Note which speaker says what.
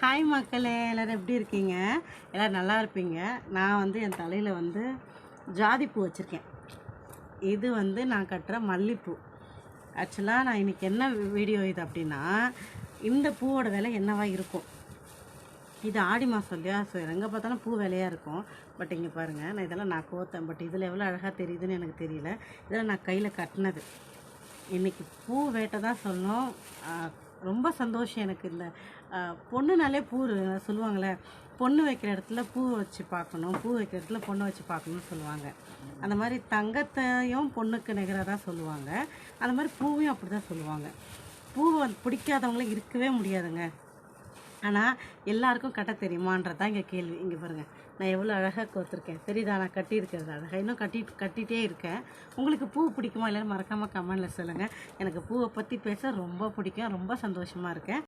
Speaker 1: Hi மக்களே எல்லோரும் எப்படி இருக்கீங்க? எல்லோரும் நல்லா இருப்பீங்க. நான் வந்து என் தலையில் வந்து ஜாதிப்பூ வச்சுருக்கேன். இது வந்து நான் கட்டுற மல்லிப்பூ. ஆக்சுவலாக நான் இன்றைக்கி என்ன வீடியோ இது அப்படின்னா இந்த பூவோட விலை என்னவாக இருக்கும்? இது ஆடி மாதம் இல்லையா? ஸோ எங்கே பார்த்தாலும் பூ விலையாக இருக்கும். பட் இங்கே பாருங்கள் நான் இதெல்லாம் நான் கோத்தேன். பட் இதில் எவ்வளோ அழகாக தெரியுதுன்னு எனக்கு தெரியல. இதெல்லாம் நான் கையில் கட்டினது. இன்றைக்கி பூ வேட்டை தான் சொல்லணும். ரொம்ப சந்தோஷம் எனக்கு இந்த பொண்ணுனாலே பூ சொல்லுவாங்களே பொண்ணு வைக்கிற இடத்துல பூ வச்சு பார்க்கணும் பூ வைக்கிற இடத்துல பொண்ணு வச்சு பார்க்கணும்னு சொல்லுவாங்க. அந்த மாதிரி தங்கத்தையும் பொண்ணுக்கு நிகராக தான் சொல்லுவாங்க. அந்த மாதிரி பூவையும் அப்படி தான் சொல்லுவாங்க. பூ வந்து பிடிக்காதவங்களே இருக்கவே முடியாதுங்க. ஆனால் எல்லாருக்கும் கட்ட தெரியுமான்றது தான் இங்கே கேள்வி. இங்கே பாருங்கள் நான் எவ்வளோ அழகாக கோத்துருக்கேன் தெரியுதா? நான் கட்டியிருக்கிறது அழகாக இன்னும் கட்டி கட்டிகிட்டே இருக்கேன். உங்களுக்கு பூ பிடிக்குமா? இல்லைன்னு மறக்காமல் கமெண்டில் சொல்லுங்கள் எனக்கு பூவை பற்றி பேச ரொம்ப பிடிக்கும். ரொம்ப சந்தோஷமாக இருக்கேன்.